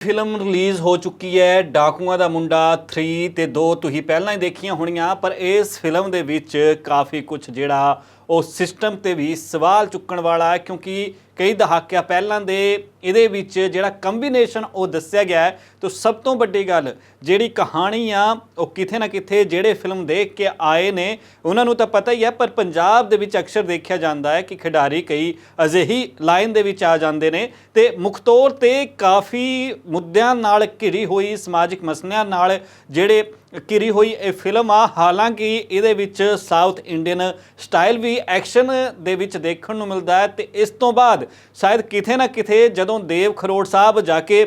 Film release ਹੋ ਚੁੱਕੀ ਹੈ, ਡਾਕੂਆਂ ਦਾ ਮੁੰਡਾ 3 ਤੇ 2 ਤੁਸੀਂ ਪਹਿਲਾਂ ਹੀ ਦੇਖੀਆਂ ਹੋਣੀਆਂ, ਪਰ ਇਸ ਫਿਲਮ ਦੇ ਵਿੱਚ ਕਾਫੀ ਕੁਝ ਜਿਹੜਾ ਉਹ ਸਿਸਟਮ ਤੇ ਵੀ ਸਵਾਲ ਚੁੱਕਣ ਵਾਲਾ ਹੈ, ਕਿਉਂਕਿ ਕਈ ਦਹਾਕਿਆਂ ਪਹਿਲਾਂ ਦੇ ਇਹਦੇ ਵਿੱਚ ਜਿਹੜਾ ਕੰਬੀਨੇਸ਼ਨ ਉਹ ਦੱਸਿਆ ਗਿਆ ਹੈ। ਤਾਂ ਸਭ ਤੋਂ ਵੱਡੀ ਗੱਲ, ਜਿਹੜੀ ਕਹਾਣੀ ਆ, ਉਹ ਕਿਥੇ ਨਾ ਕਿਥੇ ਜਿਹੜੇ ਫਿਲਮ ਦੇਖ ਕੇ ਆਏ ਨੇ, ਉਹਨਾਂ ਨੂੰ ਤਾਂ ਪਤਾ ਹੀ ਹੈ, ਪਰ ਪੰਜਾਬ ਦੇ ਵਿੱਚ ਅਕਸਰ ਦੇਖਿਆ ਜਾਂਦਾ ਹੈ ਕਿ ਖਿਡਾਰੀ ਕਈ ਅਜਿਹੀ ਲਾਈਨ ਦੇ ਵਿੱਚ ਆ ਜਾਂਦੇ ਨੇ ਤੇ ਮੁੱਖ ਤੌਰ ਤੇ ਕਾਫੀ ਮੁੱਦਿਆਂ ਨਾਲ ਘਿਰੀ ਹੋਈ ਸਮਾਜਿਕ ਮਸਲਿਆਂ ਨਾਲ ਜਿਹੜੇ ਘਿਰੀ ਹੋਈ ਇਹ ਫਿਲਮ ਆ। ਹਾਲਾਂਕਿ ਇਹਦੇ ਵਿੱਚ ਸਾਊਥ ਇੰਡੀਅਨ ਸਟਾਈਲ ਵੀ ਐਕਸ਼ਨ ਦੇ ਵਿੱਚ ਦੇਖਣ ਨੂੰ ਮਿਲਦਾ ਹੈ ਤੇ ਇਸ ਤੋਂ ਬਾਅਦ ਸ਼ਾਇਦ ਕਿਥੇ ਨਾ ਕਿਥੇ ਜਦੋਂ ਦੇਵ ਖਰੋੜ ਸਾਹਿਬ ਜਾ ਕੇ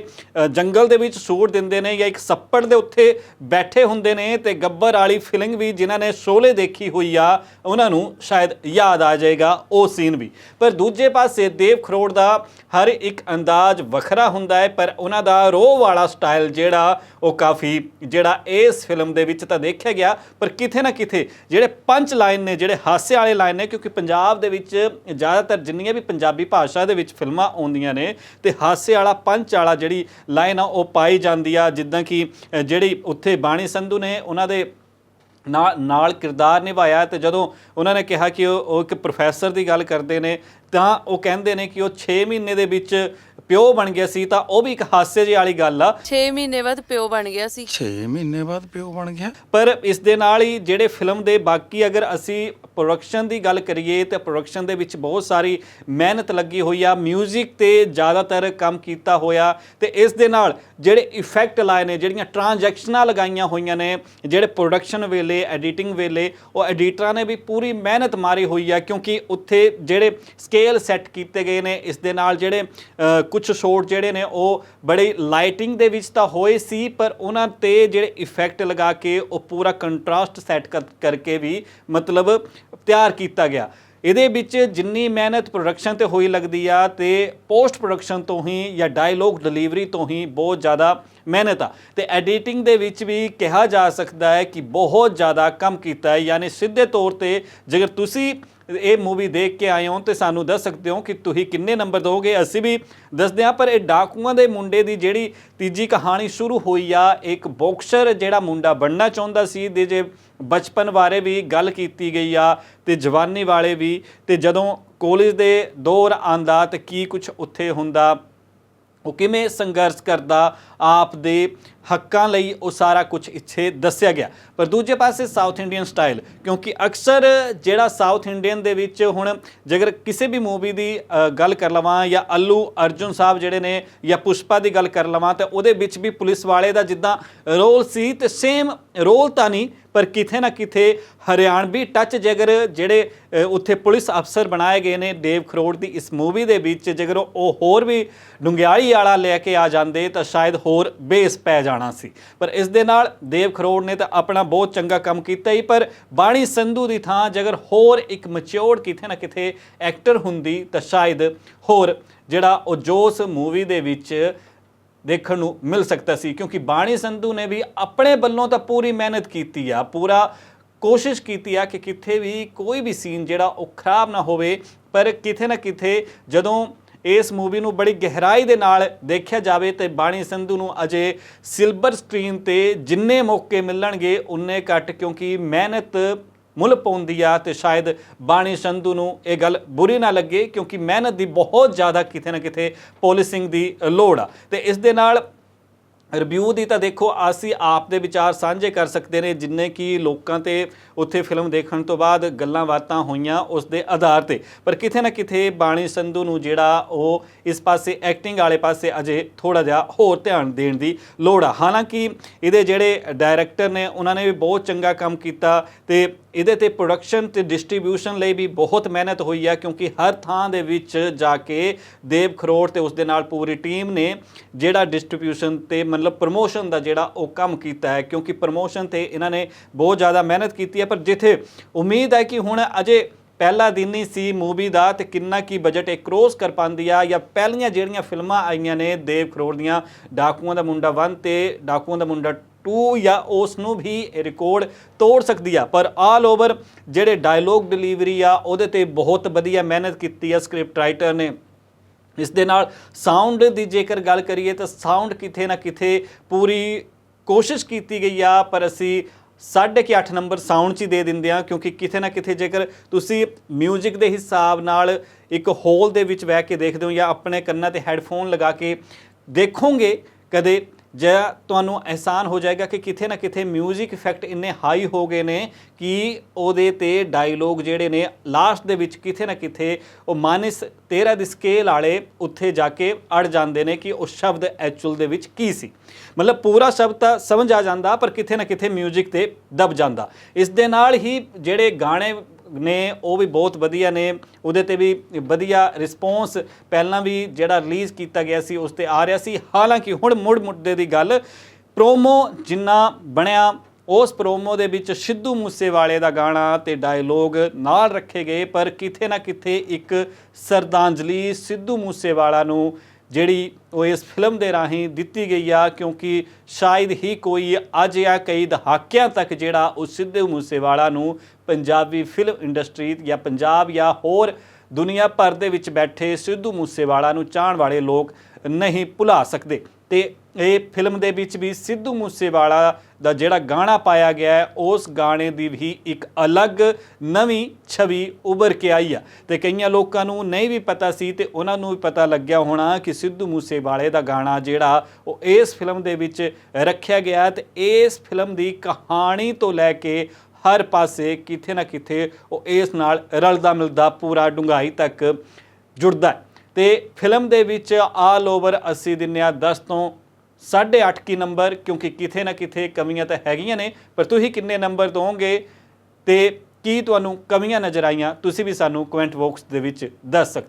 ਜੰਗਲ ਦੇ ਵਿੱਚ ਸ਼ੂਟ ਦਿੰਦੇ ਨੇ ਜਾਂ ਇੱਕ ਸੱਪੜ ਦੇ ਉੱਤੇ ਬੈਠੇ ਹੁੰਦੇ ਨੇ ਤੇ ਗੱਬਰ ਵਾਲੀ ਫਿਲਿੰਗ ਵੀ ਜਿਨ੍ਹਾਂ ਨੇ ਸ਼ੋਲੇ ਦੇਖੀ ਹੋਈ ਆ, ਉਹਨਾਂ ਨੂੰ ਸ਼ਾਇਦ ਯਾਦ ਆ ਜਾਏਗਾ ਉਹ ਸੀਨ ਵੀ। ਪਰ ਦੂਜੇ ਪਾਸੇ ਦੇਵ ਖਰੋੜ ਦਾ ਹਰ ਇੱਕ ਅੰਦਾਜ਼ ਵੱਖਰਾ ਹੁੰਦਾ ਹੈ, ਪਰ ਉਹਨਾਂ ਦਾ ਰੋਹ ਵਾਲਾ ਸਟਾਈਲ ਜਿਹੜਾ ਉਹ ਕਾਫੀ, ਜਿਹੜਾ ਇਸ ਫਿਲਮ ਦੇ ਵਿੱਚ ਤਾਂ ਦੇਖਿਆ ਗਿਆ, ਪਰ ਕਿਥੇ ਨਾ ਕਿਥੇ ਜਿਹੜੇ ਪੰਜ ਲਾਈਨ ਨੇ, ਜਿਹੜੇ ਹਾਸੇ ਵਾਲੇ ਲਾਈਨ ਨੇ, ਕਿਉਂਕਿ ਪੰਜਾਬ ਦੇ ਵਿੱਚ ਜ਼ਿਆਦਾਤਰ ਜਿੰਨੀਆਂ ਵੀ ਪੰਜਾਬੀ ਭਾਸ਼ਾ ਦੇ ਵਿੱਚ ਫਿਲਮਾਂ ਆਉਂਦੀਆਂ ਨੇ ਤੇ ਹਾਸੇ ਵਾਲਾ ਪੰਜ ਵਾਲਾ ਜਿਹੜੀ ਲਾਈਨ ਆ, ਉਹ ਪਾਈ ਜਾਂਦੀ ਆ। ਜਿੱਦਾਂ ਕਿ ਜਿਹੜੀ ਉੱਥੇ ਬਾਣੀ ਸੰਧੂ ਨੇ ਉਹਨਾਂ ਦੇ ਨਾਲ ਨਾਲ ਕਿਰਦਾਰ ਨਿਭਾਇਆ ਤੇ ਜਦੋਂ ਉਹਨਾਂ ਨੇ ਕਿਹਾ ਕਿ ਉਹ ਉਹ ਇੱਕ ਪ੍ਰੋਫੈਸਰ ਦੀ ਗੱਲ ਕਰਦੇ ਨੇ, ਤਾਂ ਉਹ ਕਹਿੰਦੇ ਨੇ ਕਿ ਉਹ 6 ਮਹੀਨੇ ਦੇ ਵਿੱਚ ਪਿਓ ਬਣ ਗਿਆ ਸੀ ਤਾਂ ਉਹ ਵੀ ਇੱਕ ਹਾਸੇ ਜਿਹੀ ਵਾਲੀ ਗੱਲ ਆ। 6 ਮਹੀਨੇ ਬਾਅਦ ਪਿਓ ਬਣ ਗਿਆ ਸੀ। 6 ਮਹੀਨੇ ਬਾਅਦ ਪਿਓ ਬਣ ਗਿਆ। ਪਰ ਇਸ ਦੇ ਨਾਲ ਹੀ ਜਿਹੜੇ ਫਿਲਮ ਦੇ ਬਾਕੀ ਅਗਰ ਅਸੀਂ ਪ੍ਰੋਡਕਸ਼ਨ ਦੀ ਗੱਲ ਕਰੀਏ ਤੇ ਪ੍ਰੋਡਕਸ਼ਨ ਦੇ ਵਿੱਚ ਬਹੁਤ ਸਾਰੀ ਮਿਹਨਤ ਲੱਗੀ ਹੋਈ ਆ। 뮤직 ਤੇ ਜ਼ਿਆਦਾਤਰ ਕੰਮ ਕੀਤਾ ਹੋਇਆ। ਤੇ ਇਸ ਦੇ ਨਾਲ ਜਿਹੜੇ ਇਫੈਕਟ ਲਾਏ ਨੇ ਜਿਹੜੀਆਂ ਟ੍ਰਾਂਜੈਕਸ਼ਨਾਂ ਲਗਾਈਆਂ ਹੋਈਆਂ ਨੇ ਜਿਹੜੇ ਪ੍ਰੋਡਕਸ਼ਨ ਵੇਲੇ ਐਡੀਟਿੰਗ ਵੇਲੇ ਉਹ ਐਡੀਟਰਾਂ ਨੇ ਵੀ ਪੂਰੀ ਮਿਹਨਤ ਮਾਰੀ ਹੋਈ ਆ ਕਿਉਂਕਿ ਉੱਥੇ ਜਿਹੜੇ ਸਕੇਲ ਸੈੱਟ ਕੀਤੇ ਗਏ ਨੇ ਇਸ ਦੇ ਨਾਲ ਜਿਹੜੇ ਕੁਝ ਸ਼ੋਟ ਜਿਹੜੇ ਨੇ, ਉਹ ਬੜੇ ਲਾਈਟਿੰਗ ਦੇ ਵਿੱਚ ਤਾਂ ਹੋਏ ਸੀ, ਪਰ ਉਹਨਾਂ ਤੇ ਜਿਹੜੇ ਇਫੈਕਟ ਲਗਾ ਕੇ ਉਹ ਪੂਰਾ ਕੰਟਰਾਸਟ ਸੈੱਟ ਕਰਕੇ ਵੀ ਮਤਲਬ ਤਿਆਰ ਕੀਤਾ ਗਿਆ। ਇਹਦੇ ਵਿੱਚ ਜਿੰਨੀ ਮਿਹਨਤ ਪ੍ਰੋਡਕਸ਼ਨ ਤੇ ਹੋਈ ਲੱਗਦੀ ਆ, ਤੇ ਪੋਸਟ ਪ੍ਰੋਡਕਸ਼ਨ ਤੋਂ ਹੀ ਜਾਂ ਡਾਇਲੋਗ ਡਿਲੀਵਰੀ ਤੋਂ ਹੀ ਬਹੁਤ ਜ਼ਿਆਦਾ ਮਿਹਨਤ ਆ। ਤੇ ਐਡੀਟਿੰਗ ਦੇ ਵਿੱਚ ਵੀ ਕਿਹਾ ਜਾ ਸਕਦਾ ਹੈ ਕਿ ਬਹੁਤ ਜ਼ਿਆਦਾ ਕੰਮ ਕੀਤਾ ਹੈ। ਯਾਨੀ ਸਿੱਧੇ ਤੌਰ ਤੇ ਜੇਕਰ ਤੁਸੀਂ ਇਹ ਮੂਵੀ ਦੇਖ ਕੇ ਆਏ ਹੋ ਤੇ ਸਾਨੂੰ ਦੱਸ ਸਕਦੇ ਹੋ ਕਿ ਤੁਸੀਂ ਕਿੰਨੇ ਨੰਬਰ ਦੋਗੇ ਅਸੀਂ ਵੀ ਦੱਸਦੇ ਹਾਂ, ਪਰ ਇਹ ਡਾਕੂਆਂ ਦੇ ਮੁੰਡੇ ਦੀ ਜਿਹੜੀ ਤੀਜੀ ਕਹਾਣੀ ਸ਼ੁਰੂ ਹੋਈ ਆ, ਇੱਕ ਬਾਕਸਰ ਜਿਹੜਾ ਮੁੰਡਾ ਬਣਨਾ ਚਾਹੁੰਦਾ ਸੀ ਦੇ ਜੇ ਬਚਪਨ ਬਾਰੇ ਵੀ ਗੱਲ ਕੀਤੀ ਗਈ ਆ ਤੇ ਜਵਾਨੀ ਵਾਲੇ ਵੀ, ਤੇ ਜਦੋਂ ਕਾਲਜ ਦੇ ਦੌਰ ਆਂਦਾ ਤੇ ਕੀ ਕੁਝ ਉੱਥੇ ਹੁੰਦਾ ਉਹ ਕਿਵੇਂ ਸੰਘਰਸ਼ ਕਰਦਾ ਆਪ ਦੇ ਹੱਕਾਂ ਲਈ ਉਹ ਸਾਰਾ ਕੁਝ ਇੱਥੇ ਦੱਸਿਆ ਗਿਆ। ਪਰ ਦੂਜੇ ਪਾਸੇ ਸਾਊਥ ਇੰਡੀਅਨ ਸਟਾਈਲ ਕਿਉਂਕਿ ਅਕਸਰ ਜਿਹੜਾ ਸਾਊਥ ਇੰਡੀਅਨ ਦੇ ਵਿੱਚ ਹੁਣ ਜੇਕਰ ਕਿਸੇ ਵੀ ਮੂਵੀ ਦੀ ਗੱਲ ਕਰ ਲਵਾਂ ਜਾਂ ਅੱਲੂ ਅਰਜੁਨ ਸਾਹਿਬ ਜਿਹੜੇ ਨੇ ਜਾਂ ਪੁਸ਼ਪਾ ਦੀ ਗੱਲ ਕਰ ਲਵਾਂ, ਤਾਂ ਉਹਦੇ ਵਿੱਚ ਵੀ ਪੁਲਿਸ ਵਾਲੇ ਦਾ ਜਿੱਦਾਂ ਰੋਲ ਸੀ ਤੇ ਸੇਮ ਰੋਲ ਤਾਂ ਨਹੀਂ, ਪਰ ਕਿਥੇ ਨਾ ਕਿਥੇ ਹਰਿਆਣਵੀ ਟੱਚ ਜੇਕਰ ਜਿਹੜੇ ਉੱਥੇ ਪੁਲਿਸ ਅਫਸਰ ਬਣਾਏ ਗਏ ਨੇ ਦੇਵ ਖਰੋੜ ਦੀ ਇਸ ਮੂਵੀ ਦੇ ਵਿੱਚ, ਜੇਕਰ ਉਹ ਹੋਰ ਵੀ ਡੁੰਗਿਆੜੀ ਵਾਲਾ ਲੈ ਕੇ ਆ ਜਾਂਦੇ, ਤਾਂ ਸ਼ਾਇਦ ਹੋਰ ਬੇਸ ਪੈ ਜਾਣਾ ਸੀ। ਪਰ ਇਸ ਦੇ ਨਾਲ ਦੇਵ ਖਰੋੜ ਨੇ ਤਾਂ ਆਪਣਾ ਬਹੁਤ ਚੰਗਾ ਕੰਮ ਕੀਤਾ ਹੀ, ਪਰ ਬਾਣੀ ਸੰਧੂ ਦੀ ਥਾਂ ਜੇਕਰ ਹੋਰ ਇੱਕ ਮੈਚਿਓਰਡ ਕਿਥੇ ਨਾ ਕਿਥੇ ਐਕਟਰ ਹੁੰਦੀ ਤਾਂ ਸ਼ਾਇਦ ਹੋਰ ਜਿਹੜਾ ਉਹ ਜੋਸ ਮੂਵੀ ਦੇ ਵਿੱਚ ਦੇਖਣ ਨੂੰ ਮਿਲ ਸਕਦਾ ਸੀ, ਕਿਉਂਕਿ ਬਾਣੀ ਸੰਧੂ ਨੇ ਵੀ ਆਪਣੇ ਵੱਲੋਂ ਤਾਂ ਪੂਰੀ ਮਿਹਨਤ ਕੀਤੀ ਆ, ਪੂਰਾ ਕੋਸ਼ਿਸ਼ ਕੀਤੀ ਆ ਕਿ ਕਿੱਥੇ ਵੀ ਕੋਈ ਵੀ ਸੀਨ ਜਿਹੜਾ ਉਹ ਖਰਾਬ ਨਾ ਹੋਵੇ, ਪਰ ਕਿਥੇ ਨਾ ਕਿਥੇ ਜਦੋਂ ਇਸ ਮੂਵੀ ਨੂੰ ਬੜੀ ਗਹਿਰਾਈ ਦੇ ਨਾਲ ਦੇਖਿਆ ਜਾਵੇ ਤੇ ਬਾਣੀ ਸੰਧੂ ਨੂੰ ਅਜੇ ਸਿਲਵਰ ਸਕਰੀਨ ਤੇ ਜਿੰਨੇ ਮੌਕੇ ਮਿਲਣਗੇ, ਉਨੇ ਘੱਟ, ਕਿਉਂਕਿ ਮਿਹਨਤ ਮੁੱਲ ਪਾਉਂਦੀ ਆ ਤੇ ਸ਼ਾਇਦ ਬਾਣੀ ਸੰਧੂ ਨੂੰ ਇਹ ਗੱਲ ਬੁਰੀ ਨਾ ਲੱਗੇ, ਕਿਉਂਕਿ ਮਿਹਨਤ ਦੀ ਬਹੁਤ ਜ਼ਿਆਦਾ ਕਿਤੇ ਨਾ ਕਿਤੇ ਪੋਲਿਸਿੰਗ ਦੀ ਲੋੜ ਆ। ਤੇ ਇਸ ਦੇ ਨਾਲ ਰਿਵਿਊ ਦੀ ਤਾਂ ਦੇਖੋ, ਅਸੀਂ ਆਪ ਦੇ ਵਿਚਾਰ ਸਾਂਝੇ ਕਰ ਸਕਦੇ ਨੇ, ਜਿੰਨੇ ਕਿ ਲੋਕਾਂ ਤੇ ਉੱਥੇ ਫਿਲਮ ਦੇਖਣ ਤੋਂ ਬਾਅਦ ਗੱਲਾਂ ਬਾਤਾਂ ਹੋਈਆਂ ਉਸ ਦੇ ਆਧਾਰ ਤੇ। ਪਰ ਕਿਥੇ ਨਾ ਕਿਥੇ ਬਾਣੀ ਸੰਧੂ ਨੂੰ ਜਿਹੜਾ ਉਹ ਇਸ ਪਾਸੇ ਐਕਟਿੰਗ ਵਾਲੇ ਪਾਸੇ ਅਜੇ ਥੋੜਾ ਜਿਹਾ ਹੋਰ ਧਿਆਨ ਦੇਣ ਦੀ ਲੋੜ ਆ। ਹਾਲਾਂਕਿ ਇਹਦੇ ਜਿਹੜੇ ਡਾਇਰੈਕਟਰ ਨੇ, ਉਹਨਾਂ ਨੇ ਵੀ ਬਹੁਤ ਚੰਗਾ ਕੰਮ ਕੀਤਾ ਤੇ ਇਹਦੇ ਤੇ ਪ੍ਰੋਡਕਸ਼ਨ ਤੇ ਡਿਸਟ੍ਰੀਬਿਊਸ਼ਨ ਲਈ ਵੀ ਬਹੁਤ ਮਿਹਨਤ ਹੋਈ ਆ, ਕਿਉਂਕਿ ਹਰ ਥਾਂ ਦੇ ਵਿੱਚ ਜਾ ਕੇ ਦੇਵ ਖਰੋੜ ਤੇ ਉਸ ਦੇ ਨਾਲ ਪੂਰੀ ਟੀਮ ਨੇ ਜਿਹੜਾ ਡਿਸਟ੍ਰੀਬਿਊਸ਼ਨ ਤੇ ਮਤਲਬ ਪ੍ਰੋਮੋਸ਼ਨ ਦਾ ਜਿਹੜਾ ਉਹ ਕੰਮ ਕੀਤਾ ਹੈ, ਕਿਉਂਕਿ ਪ੍ਰੋਮੋਸ਼ਨ ਤੇ ਇਹਨਾਂ ਨੇ ਬਹੁਤ ਜ਼ਿਆਦਾ ਮਿਹਨਤ ਕੀਤੀ ਹੈ, ਪਰ ਜਿੱਥੇ ਉਮੀਦ ਹੈ ਕਿ ਹੁਣ ਅਜੇ ਪਹਿਲਾ ਦਿਨ ਹੀ ਸੀ ਮੂਵੀ ਦਾ ਤੇ ਕਿੰਨਾ ਕੀ ਬਜਟ ਇਹ ਕ੍ਰੋਸ ਕਰ ਪਾਉਂਦੀ ਆ, ਜਾਂ ਪਹਿਲੀਆਂ ਜਿਹੜੀਆਂ ਫਿਲਮਾਂ ਆਈਆਂ ਨੇ ਦੇਵ ਖਰੋੜ ਦੀਆਂ, ਡਾਕੂਆਂ ਦਾ ਮੁੰਡਾ 1 ਤੇ, ਡਾਕੂਆਂ ਦਾ ਮੁੰਡਾ 2 ਜਾਂ ਉਸ ਨੂੰ ਵੀ ਇਹ ਰਿਕਾਰਡ ਤੋੜ ਸਕਦੀ ਆ। ਪਰ ਆਲ ਓਵਰ ਜਿਹੜੇ ਡਾਇਲੋਗ ਡਿਲੀਵਰੀ ਆ, ਉਹਦੇ ਤੇ ਬਹੁਤ ਵਧੀਆ ਮਿਹਨਤ ਕੀਤੀ ਆ ਸਕ੍ਰਿਪਟ ਰਾਈਟਰ ਨੇ। ਇਸ ਦੇ ਨਾਲ ਸਾਊਂਡ ਦੀ ਜੇਕਰ ਗੱਲ ਕਰੀਏ ਤਾਂ ਸਾਊਂਡ ਕਿਥੇ ਨਾ ਕਿਥੇ ਪੂਰੀ ਕੋਸ਼ਿਸ਼ ਕੀਤੀ ਗਈ ਆ, ਪਰ ਅਸੀਂ ਸਾਢੇ ਕੁ ਅੱਠ ਨੰਬਰ ਸਾਊਂਡ 'ਚ ਹੀ ਦੇ ਦਿੰਦੇ ਆ, ਕਿਉਂਕਿ ਕਿਥੇ ਨਾ ਕਿਥੇ ਜੇਕਰ ਤੁਸੀਂ 뮤직 ਦੇ ਹਿਸਾਬ ਨਾਲ ਇੱਕ ਹੋਲ ਦੇ ਵਿੱਚ ਬਹਿ ਕੇ ਦੇਖਦੇ ਹੋ ਜਾਂ ਆਪਣੇ ਕੰਨਾਂ ਤੇ ਹੈੱਡਫੋਨ ਲਗਾ ਕੇ ਦੇਖੋਗੇ, ਕਦੇ ਜਾਂ ਤੁਹਾਨੂੰ ਅਹਿਸਾਨ ਹੋ ਜਾਏਗਾ ਕਿ ਕਿਥੇ ਨਾ ਕਿਥੇ 뮤직 ਇਫੈਕਟ ਇੰਨੇ ਹਾਈ ਹੋ ਗਏ ਨੇ ਕਿ ਉਹਦੇ ਤੇ ਡਾਇਲੋਗ ਜਿਹੜੇ ਨੇ ਲਾਸਟ ਦੇ ਵਿੱਚ ਕਿਥੇ ਨਾ ਕਿਥੇ ਉਹ ਮਾਨਸ 13 ਦੀ ਸਕੇਲ ਵਾਲੇ ਉੱਥੇ ਜਾ ਕੇ ਅੜ ਜਾਂਦੇ ਨੇ ਕਿ ਉਹ ਸ਼ਬਦ ਐਕਚੁਅਲ ਦੇ ਵਿੱਚ ਕੀ ਸੀ ਮਤਲਬ ਪੂਰਾ ਸ਼ਬਦ ਤਾਂ ਸਮਝ ਆ ਜਾਂਦਾ ਪਰ ਕਿਥੇ ਨਾ ਕਿਥੇ 뮤직 ਤੇ ਦਬ ਜਾਂਦਾ ਇਸ ਦੇ ਨਾਲ ਹੀ ਜਿਹੜੇ ਗਾਣੇ ਨੇ, ਉਹ ਵੀ ਬਹੁਤ ਵਧੀਆ ਨੇ। ਉਹਦੇ ਤੇ ਵੀ ਵਧੀਆ ਰਿਸਪੌਂਸ ਪਹਿਲਾਂ ਵੀ ਜਿਹੜਾ ਰਿਲੀਜ਼ ਕੀਤਾ ਗਿਆ ਸੀ, ਉਸ ਤੇ ਆ ਰਿਹਾ ਸੀ। ਹਾਲਾਂਕਿ ਹੁਣ ਮੁੜ ਮੁੱਦੇ ਦੀ ਗੱਲ ਪ੍ਰੋਮੋ ਜਿੰਨਾ ਬਣਿਆ, ਉਸ ਪ੍ਰੋਮੋ ਦੇ ਵਿੱਚ ਸਿੱਧੂ ਮੂਸੇਵਾਲੇ ਦਾ ਗਾਣਾ ਤੇ ਡਾਇਲੋਗ ਨਾਲ ਰੱਖੇ ਗਏ, ਪਰ ਕਿਤੇ ਨਾ ਕਿਤੇ ਇੱਕ ਸਰਦਾਂਜਲੀ ਸਿੱਧੂ ਮੂਸੇਵਾਲਾ ਨੂੰ ਜਿਹੜੀ ਉਹ ਇਸ ਫਿਲਮ ਦੇ ਰਾਹੀਂ ਦਿੱਤੀ ਗਈ ਆ, ਕਿਉਂਕਿ ਸ਼ਾਇਦ ਹੀ ਕੋਈ ਅੱਜ ਜਾਂ ਕਈ ਦਹਾਕਿਆਂ ਤੱਕ ਜਿਹੜਾ ਉਹ ਸਿੱਧੂ ਮੂਸੇਵਾਲਾ ਨੂੰ ਪੰਜਾਬੀ ਫਿਲਮ ਇੰਡਸਟਰੀ ਜਾਂ ਪੰਜਾਬ ਜਾਂ ਹੋਰ ਦੁਨੀਆ ਭਰ ਦੇ ਵਿੱਚ ਬੈਠੇ ਸਿੱਧੂ ਮੂਸੇਵਾਲਾ ਨੂੰ ਚਾਹਣ ਵਾਲੇ ਲੋਕ ਨਹੀਂ ਭੁਲਾ ਸਕਦੇ। ਤੇ ਇਹ ਫਿਲਮ ਦੇ ਵਿੱਚ ਵੀ ਸਿੱਧੂ ਮੂਸੇਵਾਲਾ ਦਾ ਜਿਹੜਾ ਗਾਣਾ ਪਾਇਆ ਗਿਆ ਹੈ, ਉਸ ਗਾਣੇ ਦੀ ਵੀ ਇੱਕ ਅਲੱਗ ਨਵੀਂ ਛਵੀ ਉਭਰ ਕੇ ਆਈ ਆ। ਤੇ ਕਈਆਂ ਲੋਕਾਂ ਨੂੰ ਨਹੀਂ ਵੀ ਪਤਾ ਸੀ ਤੇ ਉਹਨਾਂ ਨੂੰ ਵੀ ਪਤਾ ਲੱਗਿਆ ਹੋਣਾ ਕਿ ਸਿੱਧੂ ਮੂਸੇਵਾਲੇ ਦਾ ਗਾਣਾ ਜਿਹੜਾ, ਉਹ ਇਸ ਫਿਲਮ ਦੇ ਵਿੱਚ ਰੱਖਿਆ ਗਿਆ ਤੇ ਇਸ ਫਿਲਮ ਦੀ ਕਹਾਣੀ ਤੋਂ ਲੈ ਕੇ ਹਰ ਪਾਸੇ ਕਿਥੇ ਨਾ ਕਿਥੇ ਉਹ ਇਸ ਨਾਲ ਰਲਦਾ ਮਿਲਦਾ ਪੂਰਾ ਡੂੰਘਾਈ ਤੱਕ ਜੁੜਦਾ ਹੈ। ਤੇ ਫਿਲਮ ਦੇ ਵਿੱਚ ਆਲ ਓਵਰ ਅਸੀਂ ਦਿੰਨੇ ਆ 10 ਤੋਂ 8.5 ਕੀ ਨੰਬਰ, ਕਿਉਂਕਿ ਕਿਥੇ ਨਾ ਕਿਥੇ ਕਮੀਆਂ ਤਾਂ ਹੈਗੀਆਂ ਨੇ, ਪਰ ਤੁਸੀਂ ਕਿੰਨੇ ਨੰਬਰ ਦੋਗੇ ਤੇ ਕੀ ਤੁਹਾਨੂੰ ਕਮੀਆਂ ਨਜ਼ਰ ਆਈਆਂ, ਤੁਸੀਂ ਵੀ ਸਾਨੂੰ ਕਮੈਂਟ ਬਾਕਸ ਦੇ ਵਿੱਚ ਦੱਸ ਸਕਦੇ